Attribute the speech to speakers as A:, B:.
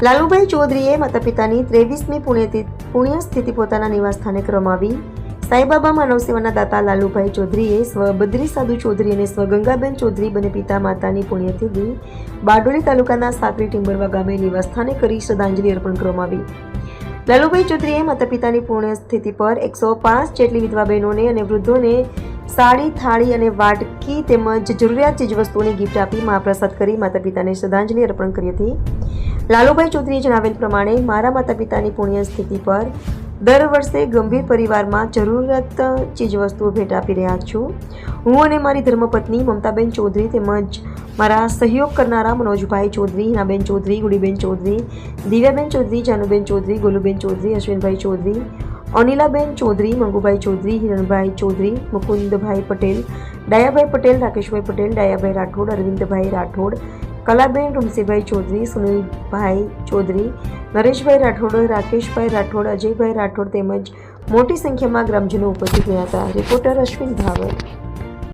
A: લાલુભાઈ ચૌધરીએ માતા પિતાની ત્રેવીસમી પુણ્યતિ પુણ્યસ્થિતિ પોતાના નિવાસસ્થાને કરવામાં આવી સાઈબાબા માનવ સેવાના દાતા લાલુભાઈ ચૌધરીએ સ્વ બદ્રી સાધુ ચૌધરી અને સ્વ ગંગાબેન ચૌધરી બંને પિતા માતાની પુણ્યતિથિ બારડોલી તાલુકાના સાકરી ટિંબરવા ગામે નિવાસસ્થાને કરી શ્રદ્ધાંજલિ અર્પણ કરવામાં આવી લાલુભાઈ ચૌધરીએ માતા પિતાની પુણ્યસ્થિતિ પર એકસો પાંચ જેટલી વિધવા બહેનોને અને વૃદ્ધોને સાડી, થાળી અને વાટકી તેમજ જરૂરિયાત ચીજવસ્તુઓની ગિફ્ટ આપી મહાપ્રસાદ કરી માતા પિતાને શ્રદ્ધાંજલિ અર્પણ કરી હતી. લાલુભાઈ ચૌધરીએ જણાવેલ પ્રમાણે મારા માતા પિતાની પુણ્ય સ્થિતિ પર દર વર્ષે ગંભીર પરિવારમાં જરૂરત ચીજવસ્તુઓ ભેટ આપી રહ્યા છું. હું અને મારી ધર્મપત્ની મમતાબેન ચૌધરી તેમજ મારા સહયોગ કરનારા મનોજભાઈ ચૌધરી, હિનાબેન ચૌધરી, ગુડીબેન ચૌધરી, દિવ્યાબેન ચૌધરી, જાનુબેન ચૌધરી, ગોલુબેન ચૌધરી, અશ્વિનભાઈ ચૌધરી અનિલાબેન ચૌધરી, મંગુભાઈ ચૌધરી, હિરણભાઈ ચૌધરી, મુકુંદભાઈ પટેલ, ડાયાભાઈ પટેલ, રાકેશભાઈ પટેલ, ડાયાભાઈ રાઠોડ, અરવિંદભાઈ રાઠોડ, કલાબેન રૂમસીભાઈ ચૌધરી, સુનિલભાઈ ચૌધરી, નરેશભાઈ રાઠોડ, રાકેશભાઈ રાઠોડ, અજયભાઈ રાઠોડ તેમજ મોટી સંખ્યામાં ગ્રામજનો ઉપસ્થિત રહ્યા હતા. Reporter Ashwin power